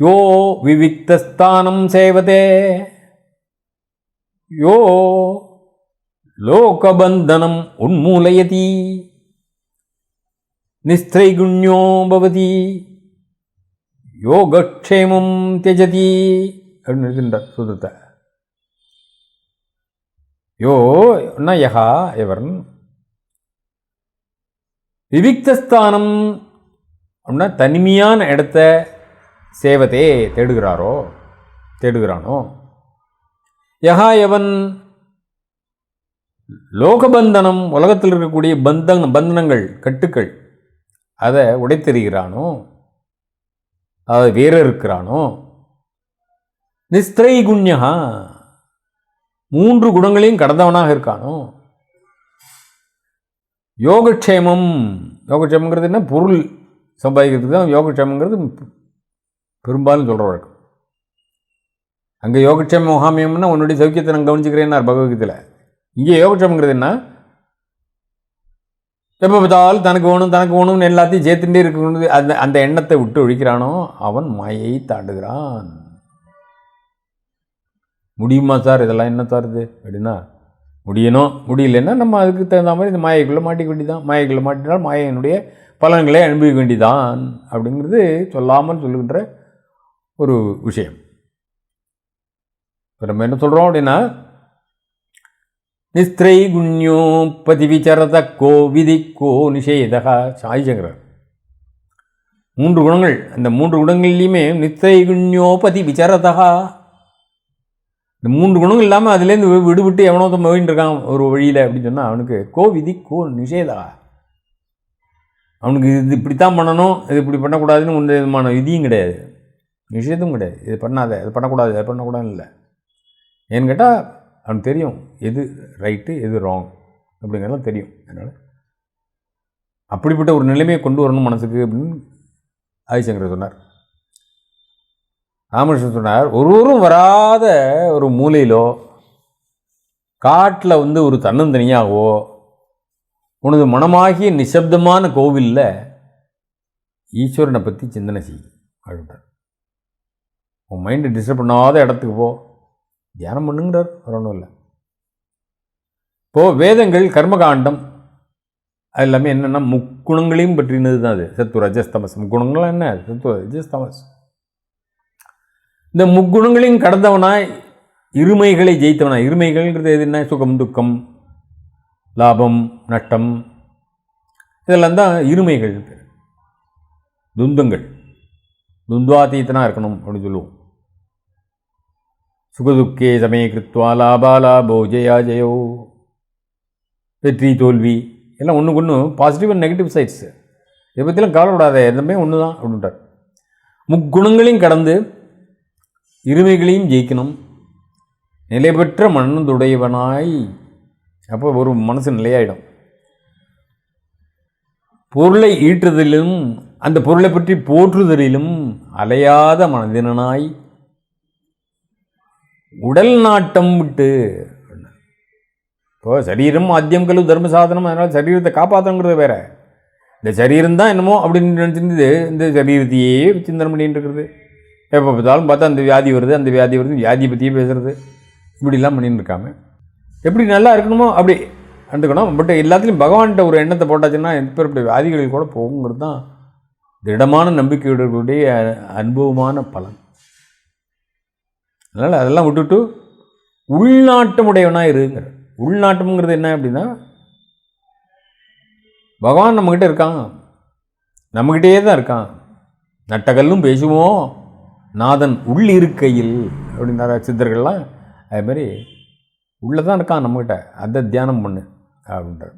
யோ விவிக்தஸ்தானம் சேவதே. யோ லோகபந்தனம் உன்மூலயதி. நிஸ்திரைகுண்யோ பவதி. யோகக்ஷேமம் தியஜதி. அப்படின்னு இருக்கின்றார் சூத்திரத்தை யோ என்ன யகா எவன் விவிக்தஸ்தானம் அப்படின்னா தனிமையான இடத்த சேவதே தேடுகிறாரோ? தேடுகிறானோ? யகா எவன்? லோகபந்தனம் உலகத்தில் இருக்கக்கூடிய பந்தன் பந்தனங்கள் கட்டுக்கள் அதை உடைத்தெறிகிறானோ? அதை வேற இருக்கிறானோ? நிஸ்திரை குண்யா மூன்று குணங்களையும் கடந்தவனாக இருக்கானோ? யோகக்ஷேமம். யோகக்ஷேமங்கிறது என்ன? பொருள் சம்பாதிக்கிறதுக்கு தான் யோகக்ஷேமங்கிறது பெரும்பாலும் சொல்கிற வழக்கம். அங்கே யோகக்ஷேம முகாமியம்னா உன்னுடைய சௌக்கியத்தை நான் கவனிச்சுக்கிறேன்னார் பகவத்கீதையில். இங்கே யோகக்ஷேமங்கிறது என்ன? எப்போ பார்த்தாலும் தனக்கு வேணும் தனக்கு வேணும்னு எல்லாத்தையும் சேர்த்துட்டே இருக்கணும் அந்த அந்த எண்ணத்தை விட்டு ஒழிக்கிறானோ அவன் மாயை தாண்டுகிறான். முடியுமா சார்? இதெல்லாம் என்ன சார் இது? அப்படின்னா முடியணும் முடியலன்னா நம்ம அதுக்கு தகுந்த மாதிரி இந்த மாயைக்குள்ளே மாட்டிக்க வேண்டியதான் மாயைக்குள்ளே மாட்டினால் மாயையினுடைய பலன்களை அனுபவிக்க வேண்டியதான் அப்படிங்கிறது சொல்லாமல் சொல்லுகின்ற ஒரு விஷயம். இப்போ நம்ம என்ன சொல்கிறோம் அப்படின்னா நிஸ்திரை குண்யோ பதிவிச்சரத கோ விதி கோ நிஷேதகா சாய்சங்கரர் மூன்று குணங்கள். அந்த மூன்று குணங்கள்லையுமே நித்திரை குண்யோபதி விசாரதகா இந்த மூன்று குணங்கள் இல்லாமல் அதுலேருந்து வி- விடுபட்டு எவனோ ஒருத்தன் போயின்னு இருக்கான் ஒரு வழியில் அப்படின்னு சொன்னால் அவனுக்கு கோ விதி கோ நிஷேதகா அவனுக்கு இது இப்படித்தான் பண்ணணும் இது இப்படி பண்ணக்கூடாதுன்னு ஒன்று விதமான விதியும் கிடையாது. நிஷேதமும் கிடையாது இது பண்ணாத. இது பண்ணக்கூடாது. அது பண்ணக்கூடாதுன்னு இல்லை. ஏன்னு கேட்டால் அவனுக்கு தெரியும் எது ரைட்டு எது ராங் அப்படிங்கிறதெல்லாம் தெரியும். அதனால் அப்படிப்பட்ட ஒரு நிலைமையை கொண்டு வரணும் மனசுக்கு அப்படின்னு ஆதிசங்கர் சொன்னார். ராமகிருஷ்ணன் சொன்னார் ஒருவரும் வராத ஒரு மூலையிலோ காட்டில் வந்து ஒரு தன்னந்தனியாகவோ உனது மனமாகிய நிசப்தமான கோவிலில் ஈஸ்வரனை பற்றி சிந்தனை செய்யும் அப்படின்றார். உன் மைண்டை டிஸ்டர்ப் பண்ணாத இடத்துக்கு போ. தியானம் பண்ணுங்கிறார். வேற ஒன்றும் இல்லை. இப்போது வேதங்கள் கர்மகாண்டம் அது எல்லாமே என்னென்னா முக்குணங்களையும் பற்றினது தான் அது. சத்து ரஜஸ்தமஸ். முக்குணங்கள்லாம் என்ன? சத்து ரஜஸ்தமஸ். இந்த முக்குணங்களையும் கடந்தவனாய் இருமைகளை ஜெயித்தவனாய். இருமைகள்ங்கிறது எது? என்ன? சுகம் துக்கம் லாபம் நட்டம். இதெல்லாம் தான் இருமைகள். துந்தங்கள் துந்த்வாதீத்தனாக இருக்கணும் அப்படின்னு சொல்லுவோம். சுகதுக்கே சமய கிருத்வா லாபாலாபோ ஜெயா ஜெயோ. வெற்றி தோல்வி எல்லாம் ஒன்றுக்கு ஒன்று பாசிட்டிவ் அண்ட் நெகட்டிவ் சைட்ஸ் இதை பற்றிலாம் கவலைப்படாத எல்லாமே ஒன்று தான் அப்படின்ட்டார். முக்குணங்களையும் கடந்து இருமைகளையும் ஜெயிக்கணும். நிலை பெற்ற மனதுடையவனாய் அப்போ ஒரு மனசு நிலையாயிடும். பொருளை ஈட்டுதலிலும் அந்த பொருளை பற்றி போற்றுதலிலும் அலையாத மனதினனாய் உடல் நாட்டம் விட்டு இப்போ சரீரம் ஆத்தியம் கல்லு தர்ம சாதனம் அதனால் சரீரத்தை காப்பாற்றணுங்கிறது வேற. இந்த சரீரம் தான் என்னமோ அப்படின்னு நினச்சிருந்து இந்த சரீரத்தையே சிந்தனை பண்ணிட்டு இருக்கிறது. எப்போ பார்த்தாலும் பார்த்தா அந்த வியாதி வருது அந்த வியாதி வருது வியாதியை பற்றியே பேசுகிறது இப்படிலாம் பண்ணிட்டு இருக்காம எப்படி நல்லா இருக்கணுமோ அப்படி நடந்துக்கணும் பட் எல்லாத்துலேயும் பகவான்கிட்ட ஒரு எண்ணத்தை போட்டாச்சுன்னா எப்பேற்பட்ட வியாதிகளுக்கு கூட போகுங்கிறது தான் திடமான நம்பிக்கையுடைய அனுபவமான பலன். அதனால் அதெல்லாம் விட்டுட்டு உள்நாட்டமுடையவனாக இருங்கிற உள்நாட்டம்ங்கிறது என்ன அப்படின்னா பகவான் நம்மக்கிட்ட இருக்கான். நம்மக்கிட்டே தான் இருக்கான். நட்டகல்லும் பேசுவோம். நாதன் உள் இருக்கையில் அப்படின்னார சித்தர்கள்லாம். அது மாதிரி உள்ளே தான் இருக்கான் நம்மக்கிட்ட அதை தியானம் பண்ணு அப்படின்றார்.